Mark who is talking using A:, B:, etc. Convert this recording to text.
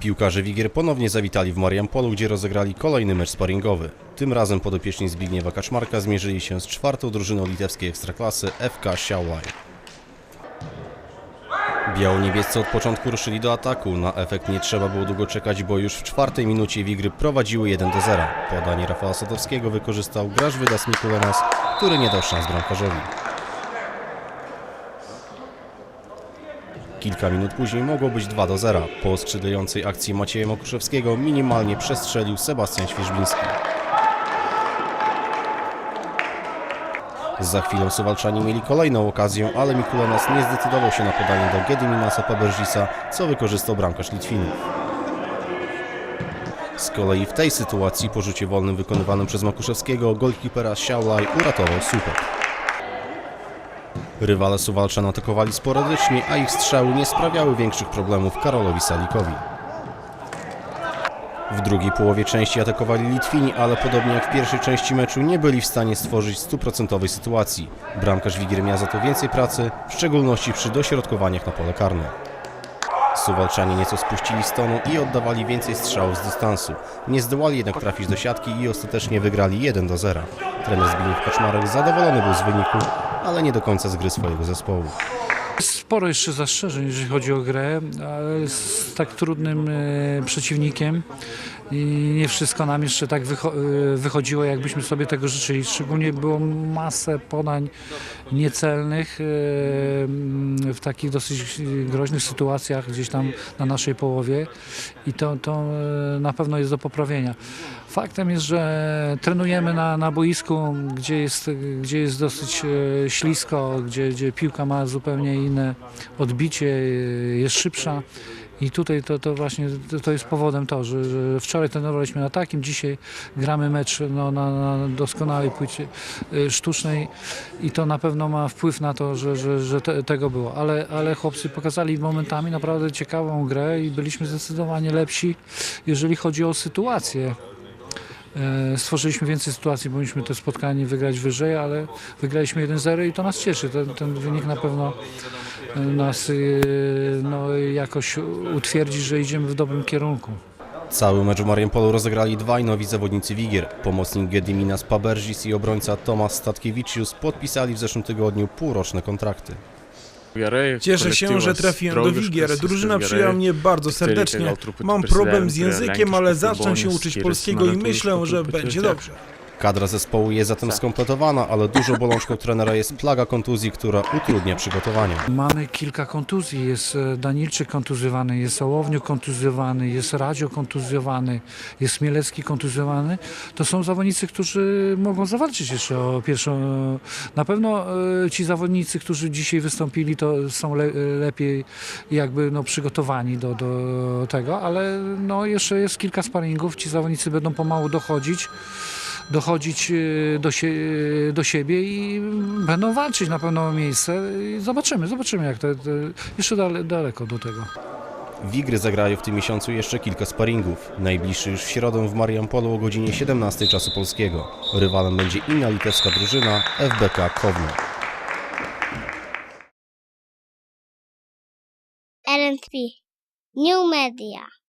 A: Piłkarze Wigier ponownie zawitali w Mariampolu, gdzie rozegrali kolejny mecz sparingowy. Tym razem podopieczni Zbigniewa Kaczmarka zmierzyli się z czwartą drużyną litewskiej ekstraklasy FK Siałaj. Biało-niebiescy od początku ruszyli do ataku. Na efekt nie trzeba było długo czekać, bo już w czwartej minucie Wigry prowadziły 1 do 0. Podanie Rafała Sadowskiego wykorzystał gracz Wydas Mikulenas, który nie dał szans bramkarzowi. Kilka minut później mogło być 2 do 0. Po skrzydlejącej akcji Macieja Mokuszewskiego minimalnie przestrzelił Sebastian Świeżbiński. Za chwilę Suwalczanie mieli kolejną okazję, ale Mikulenas nie zdecydował się na podanie do Gediminasa Paberzisa, co wykorzystał bramkarz Litwinów. Z kolei w tej sytuacji po rzucie wolnym wykonywanym przez Makuszewskiego golkipera Siałaj uratował słupek. Rywale Suwalczan atakowali sporadycznie, a ich strzały nie sprawiały większych problemów Karolowi Salikowi. W drugiej połowie części atakowali Litwini, ale podobnie jak w pierwszej części meczu nie byli w stanie stworzyć stuprocentowej sytuacji. Bramkarz Wigier miał za to więcej pracy, w szczególności przy dośrodkowaniach na pole karne. Suwalczanie nieco spuścili z tonu i oddawali więcej strzałów z dystansu. Nie zdołali jednak trafić do siatki i ostatecznie wygrali 1 do 0. Trener Zbigniew Kaczmarek zadowolony był z wyniku, ale nie do końca z gry swojego zespołu.
B: Sporo jeszcze zastrzeżeń, jeżeli chodzi o grę, ale z tak trudnym e, przeciwnikiem i nie wszystko nam jeszcze tak wycho- e, wychodziło, jakbyśmy sobie tego życzyli. Szczególnie było masę podań niecelnych e, w takich dosyć groźnych sytuacjach gdzieś tam na naszej połowie i to, to e, na pewno jest do poprawienia. Faktem jest, że trenujemy na, na boisku, gdzie jest, gdzie jest dosyć ślisko, gdzie, gdzie piłka ma zupełnie inne odbicie, jest szybsza. I tutaj to, to właśnie to, jest powodem to, że, że wczoraj trenowaliśmy na takim, dzisiaj gramy mecz no, na, na doskonałej płycie e, sztucznej i to na pewno ma wpływ na to, że, że, że te, tego było. Ale, ale chłopcy pokazali momentami naprawdę ciekawą grę i byliśmy zdecydowanie lepsi, jeżeli chodzi o sytuację. E, Stworzyliśmy więcej sytuacji, powinniśmy to spotkanie wygrać wyżej, ale wygraliśmy 1-0 i to nas cieszy. Ten, ten wynik na pewno e, nas e, no, jakoś utwierdzi, że idziemy w dobrym kierunku.
A: Cały mecz w Mariampolu rozegrali dwaj nowi zawodnicy Wigier. Pomocnik Gediminas Paberzis i obrońca Tomasz Statkiewiczius podpisali w zeszłym tygodniu półroczne kontrakty.
C: Cieszę się, że trafiłem do Wigier. Drużyna przyjęła mnie bardzo serdecznie. Mam problem z językiem, ale zacznę się uczyć polskiego i myślę, że będzie dobrze.
A: Kadra zespołu jest zatem skompletowana, ale dużą bolączką trenera jest plaga kontuzji, która utrudnia przygotowanie.
B: Mamy kilka kontuzji. Jest e, Danilczyk kontuzjowany, jest Ołowniuk kontuzjowany, jest Radzio kontuzjowany, jest Mielecki kontuzjowany. To są zawodnicy, którzy mogą zawalczyć jeszcze o pierwszą... Na pewno e, ci zawodnicy, którzy dzisiaj wystąpili, to są le, lepiej jakby no, przygotowani do, do tego, ale no, jeszcze jest kilka sparingów. Ci zawodnicy będą pomału dochodzić dochodzić e, do, sie, do siebie i będą walczyć na pewno o miejsce. I zobaczymy, zobaczymy jak to, jeszcze dale, daleko do tego.
A: Wigry zagrają w tym miesiącu jeszcze kilka sparingów. Najbliższy już w środę w Mariampolu o godzinie 17 czasu polskiego. Rywalem będzie inna litewska drużyna FBK Kowno.
D: LNP New Media